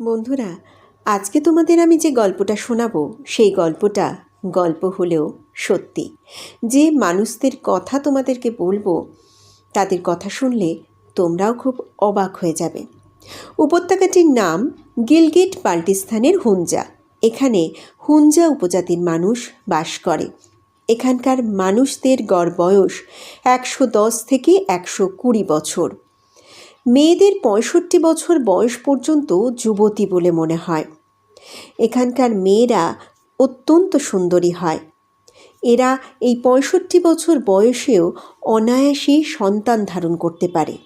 বন্ধুরা, আজকে তোমাদের আমি যে গল্পটা শোনাবো, সেই গল্পটা গল্প হলেও সত্যি। যে মানুষদের কথা তোমাদেরকে বলব, তাদের কথা শুনলে তোমরাও খুব অবাক হয়ে যাবে। উপত্যকাটির নাম গিলগিট বাল্টিস্তানের হুঞ্জা এখানে হুঞ্জা উপজাতির মানুষ বাস করে। এখানকার মানুষদের গড় বয়স একশো দশ থেকে একশো কুড়ি বছর। মেয়েদের পঁয়ষট্টি বছর বয়স পর্যন্ত যুবতী বলে মনে হয়। এখানকার মেয়েরা অত্যন্ত সুন্দরী হয়। এরা এই পঁয়ষট্টি বছর বয়সেও অনায়াসেই সন্তান ধারণ করতে পারে।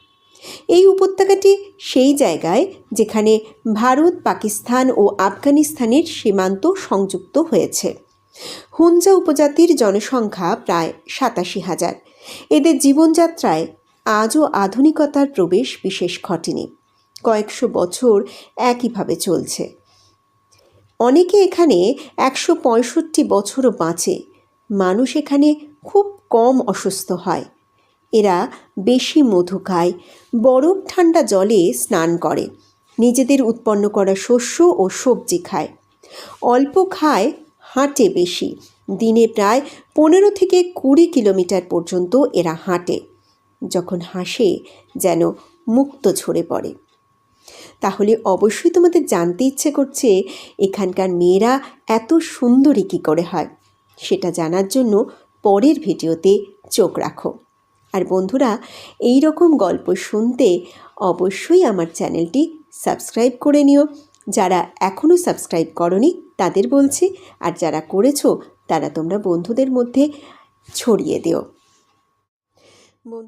এই উপত্যকাটি সেই জায়গায় যেখানে ভারত, পাকিস্তান ও আফগানিস্তানের সীমান্ত সংযুক্ত হয়েছে। হুঞ্জা উপজাতির জনসংখ্যা প্রায় সাতাশি হাজার। এদের জীবনযাত্রায় আজও আধুনিকতার প্রবেশ বিশেষ ঘটেনি। কয়েকশো বছর একইভাবে চলছে। অনেকে এখানে একশো পঁয়ষট্টি বছরও বাঁচে। মানুষ এখানে খুব কম অসুস্থ হয়। এরা বেশি মধু খায়, বরফ ঠান্ডা জলে স্নান করে, নিজেদের উৎপন্ন করা শস্য ও সবজি খায়। অল্প খায়, হাঁটে বেশি। দিনে প্রায় পনেরো থেকে কুড়ি কিলোমিটার পর্যন্ত এরা হাঁটে। যখন হাসে যেন মুক্ত ঝরে পড়ে। তাহলে অবশ্যই তোমাদের জানতে ইচ্ছে করছে এখানকার মেয়েরা এত সুন্দরী কী করে হয়। সেটা জানার জন্য পরের ভিডিওতে চোখ রাখো। আর বন্ধুরা, এই রকম গল্প শুনতে অবশ্যই আমার চ্যানেলটি সাবস্ক্রাইব করে নিও। যারা এখনও সাবস্ক্রাইব করনি, তাদের বলছি, আর যারা করেছ, তারা তোমরা বন্ধুদের মধ্যে ছড়িয়ে দিও। বন্ধু